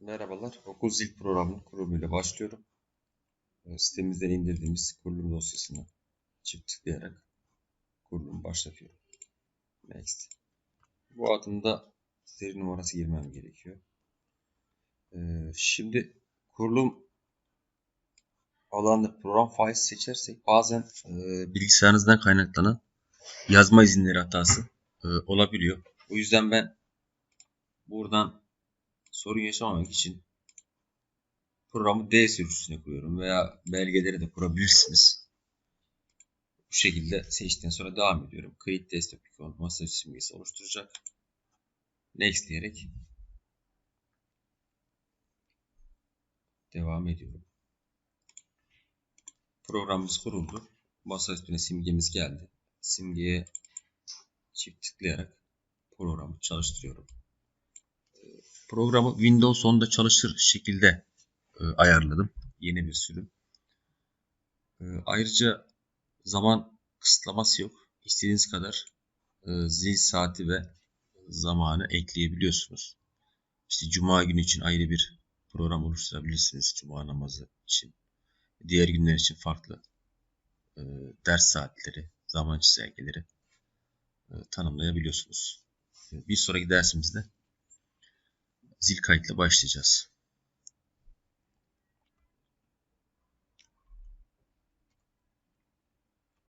Merhabalar, Okul Zil programının kurulumuyla başlıyorum. Ee, Sitemizden indirdiğimiz kurulum dosyasını çift tıklayarak kurulumu başlatıyorum. Next. Bu adımda seri numarası girmem gerekiyor. Ee, Şimdi kurulum alanında program files seçersek bazen e, bilgisayarınızdan kaynaklanan yazma izinleri hatası e, olabiliyor. O yüzden ben buradan sorun yaşamamak için programı D sürücüsüne kuruyorum veya belgeleri de kurabilirsiniz. Bu şekilde seçtikten sonra devam ediyorum. Create Desktop icon masaüstü simgesi oluşturacak. Next diyerek devam ediyorum. Programımız kuruldu. Masa üstüne simgemiz geldi. Simgeye çift tıklayarak programı çalıştırıyorum. Programı Windows 10'da çalışır şekilde e, ayarladım. Yeni bir sürüm. E, ayrıca zaman kısıtlaması yok. İstediğiniz kadar e, zil saati ve zamanı ekleyebiliyorsunuz. İşte Cuma günü için ayrı bir program oluşturabilirsiniz. Cuma namazı için. Diğer günler için farklı e, ders saatleri, zaman çizelgeleri e, tanımlayabiliyorsunuz. E, bir sonraki dersimizde zil kayıtla başlayacağız.